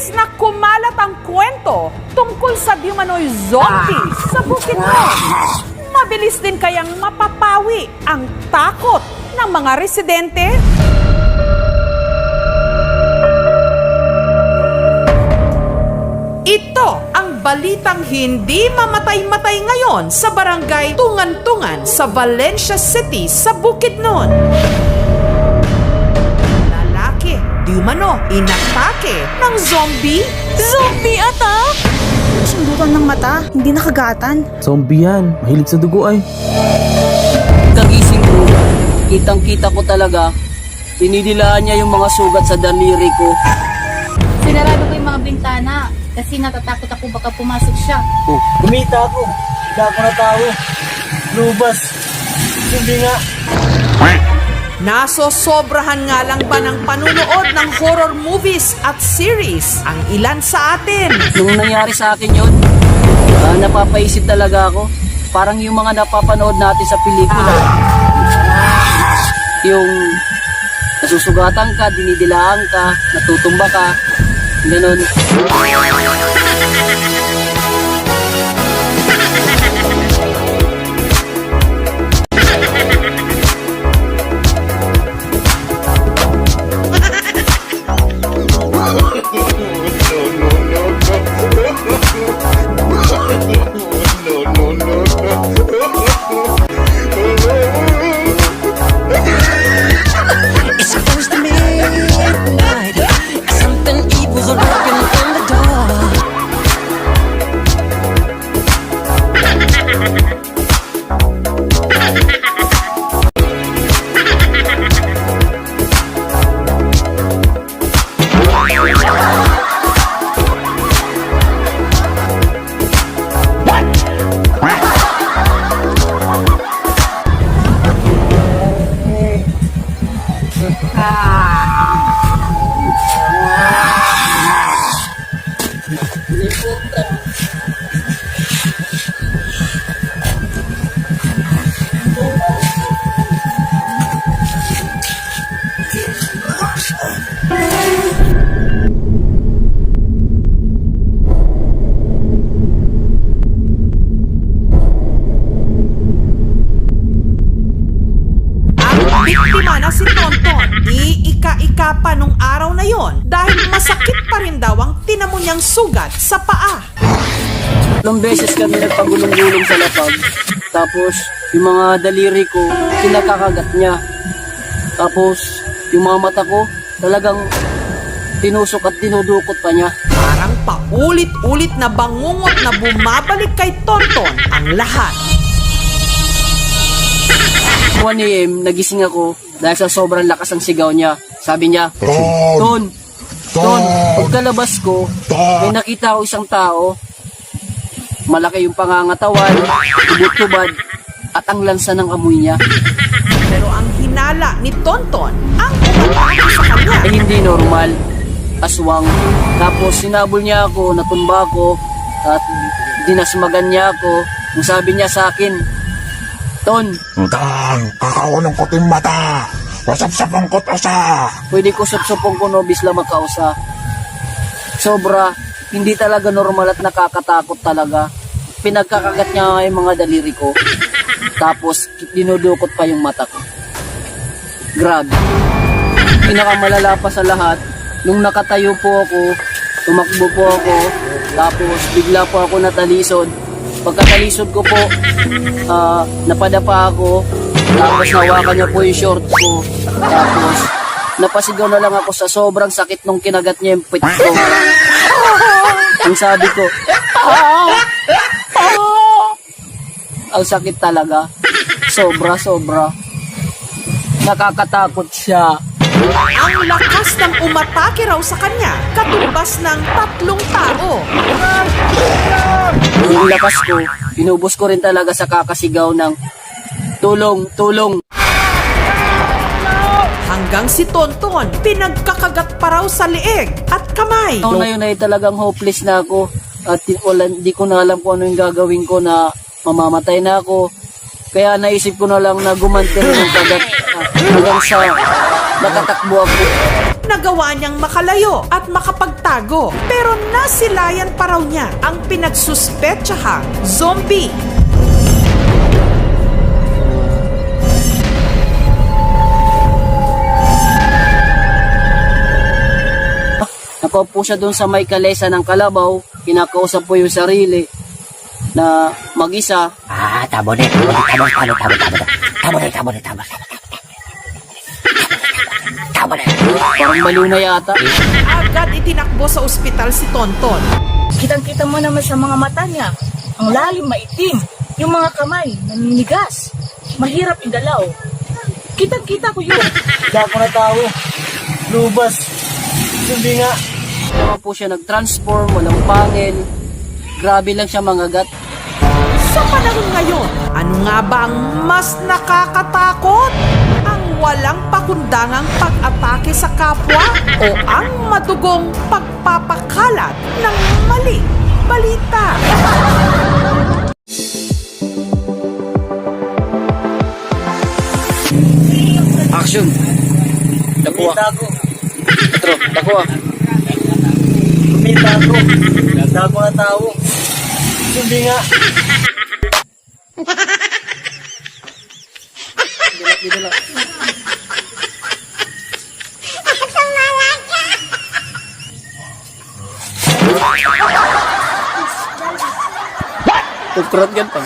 Imbis na kumalat ang kwento tungkol sa di umano'y zombie sa bukid mo, mabilis din kayang mapapawi ang takot ng mga residente? Ito ang balitang hindi mamatay-matay ngayon sa barangay Tungan-Tungan sa Valencia City sa Bukidnon. Di umano, inatake ng zombie. Zombie attack? Sundutan ng mata, hindi nakagatan. Zombie yan. Mahilig sa dugo ay. Kagising ko, kitang kita ko talaga, tinidilaan niya yung mga sugat sa daliri ko. Sinarado ko yung mga bintana kasi natatakot ako baka pumasok siya. Oh, Kumita ako. Hindi ako na tao. Lubas. Hindi nga. Nasosobrahan nga lang ba ng panunood ng horror movies at series ang ilan sa atin? Nung nangyari sa akin yun, ah, napapaisip talaga ako. Parang yung mga napapanood natin sa pelikula. Yung nasusugatan ka, dinidilaan ka, natutumba ka, ganun. Ang na si Tonton, iika-ika pa nung araw na yon dahil masakit pa rin daw ang tinamo niyang sugat sa paa. Ilang beses kami nagpagulong-gulong sa lapag. Tapos, yung mga daliri ko, kinakakagat niya. Tapos, yung mga mata ko, talagang tinusok at tinudukot pa niya. Parang paulit-ulit na bangungot na bumabalik kay Tonton ang lahat. 1 a.m., nagising ako dahil sa sobrang lakas ng sigaw niya. Sabi niya, Ton! Ton! Pagkalabas ko, may nakita ako isang tao. Malaki yung pangangatawan, tubod-tubad, at ang lansa ng amoy niya. Pero ang hinala ni Tonton ang umatake sa kanya. Ay hindi normal. Aswang. Tapos sinabol niya ako, natumba ako, at dinasmagan niya ako. Ang sabi niya sa akin, Ton, Tang, kakaunong ko ting mata. Wasap-sapang ko to sa. pwede ko supsupong ko no bisla makausa. Sobra, hindi talaga normal at nakakatakot talaga. Pinagkakagat niya nga yung mga daliri ko. Tapos, dinudukot pa yung mata ko. Grabe. Pinakamalala pa sa lahat, nung nakatayo po ako, tumakbo po ako, tapos bigla po ako natalisod. Pagkatalisod ko po, ah, napadapa ako, tapos nawakan niya po yung short ko. Tapos, napasigaw na lang ako sa sobrang sakit nung kinagat niya yung pit ko. Ang sabi ko, "Ah! Ah!" Ang sakit talaga. Sobra, sobra. Nakakatakot siya. Ang lakas ng umatake raw sa kanya, katumbas ng tatlong tao. Yung lakas ko, pinubos ko rin talaga sa kakasigaw ng tulong, tulong. Hanggang si Tonton, pinagkakagat pa raw sa leeg at kamay. Noong na yun ay talagang hopeless na ako at wala, di ko na alam kung ano yung gagawin ko na mamamatay na ako. Kaya naisip ko na lang na gumanti rin ng kagat hanggang sa nakatakbo ako. nagawa niyang makalayo at makapagtago. Pero nasilayan pa raw niya ang pinagsuspetsahang zombie. Nakaupo siya doon sa may kalesa ng kalabaw, kinakausap po yung sarili na mag-isa. Ah, tabo na, tabo na, tabo na, tabo na, tabo na, tabo na, tabo na, tabo na, tabo na. Parang baliw na yata. Agad itinakbo sa ospital si Tonton. Kitang-kita mo naman sa mga mata niya. Ang lalim, maitim. Yung mga kamay, naninigas. Mahirap igalaw. Kitang-kita ko yun. Hindi ako natawo. Lubas. Hindi nga. Kaya po siya nag-transform, walang pangil. Grabe lang siya mangagat. Sa panahon ngayon, ano nga ba ang mas nakakatakot? Ang walang pakundangang pag-atake sa kapwa o ang madugong pagpapakalat ng maling balita? Action! Ako. Petro, dakuha. Kumita ako. Hindi ako natawo. Hindi nga. Tukrot gan pa.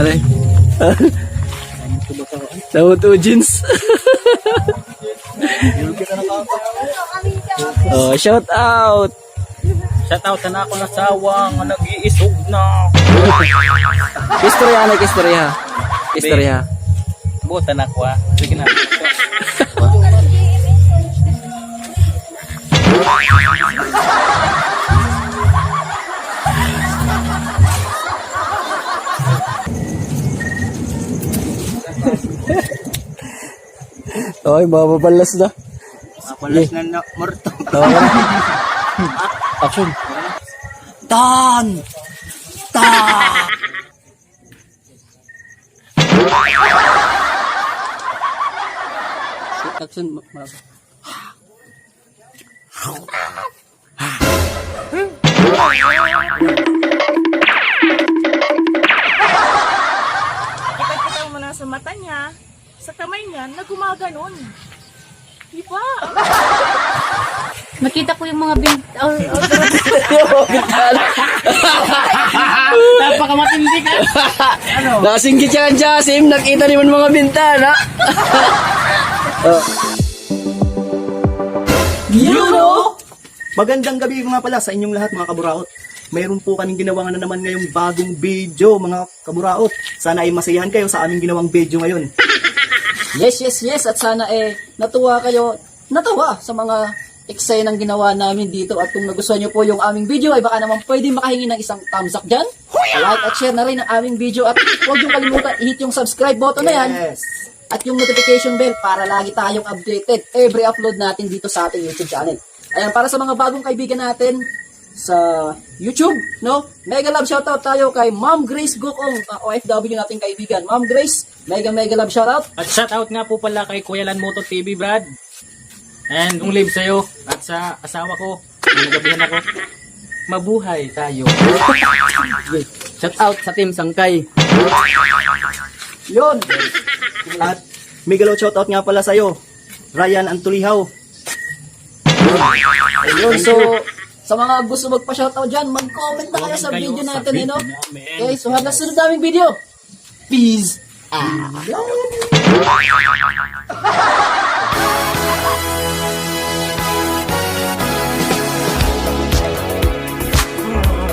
Aray. Tawad to jeans. oh, shout out. Shout out na ako na sawang nag-iisog na. Istorya na istorya. Istorya. Buta na ko ah. Sige na. Okay, mababalas na. Mapalas na na. Morto. Action. Tan! Ta! Action. ma- ma- Kitang-kita mo na sa mata niya, sa kamay niya, na gumaganon. Diba? Nakita ko yung mga bint... Or, or, Napakamatindi ka. Nasinggit siya ang Jasim, nakita naman mga bintana. Magandang gabi mga pala sa inyong lahat mga kaburaot. Mayroon po kaming ginawa na naman ngayong bagong video mga kaburaot. Sana ay masayahan kayo sa aming ginawang video ngayon. Yes, yes, yes. At sana eh, natuwa kayo, natuwa sa mga eksenang ginawa namin dito. At kung nagustuhan nyo po yung aming video, ay baka naman pwede makahingi ng isang thumbs up dyan. Like at share na rin ang aming video. At huwag nyo kalimutan, i-hit yung subscribe button na yan. Yes. At yung notification bell para lagi tayong updated every upload natin dito sa ating YouTube channel. Ayan, para sa mga bagong kaibigan natin sa YouTube, no? Mega love shoutout tayo kay Ma'am Grace Gokong, uh, OFW nating kaibigan. Ma'am Grace, mega mega love shoutout. At shout out nga po pala kay Kuya Lan Moto TV, Brad. And kung live sa'yo at sa asawa ko, nagabihan ako, mabuhay tayo. Shout out sa Team Sangkay. Yun. At galaw shoutout nga pala sa'yo. Ryan Antulihaw. Ayun, so sa mga gusto magpa-shoutout dyan, mag-comment na kayo sa video natin, eh, no? Okay, so hanggang sunod naming video. Peace out.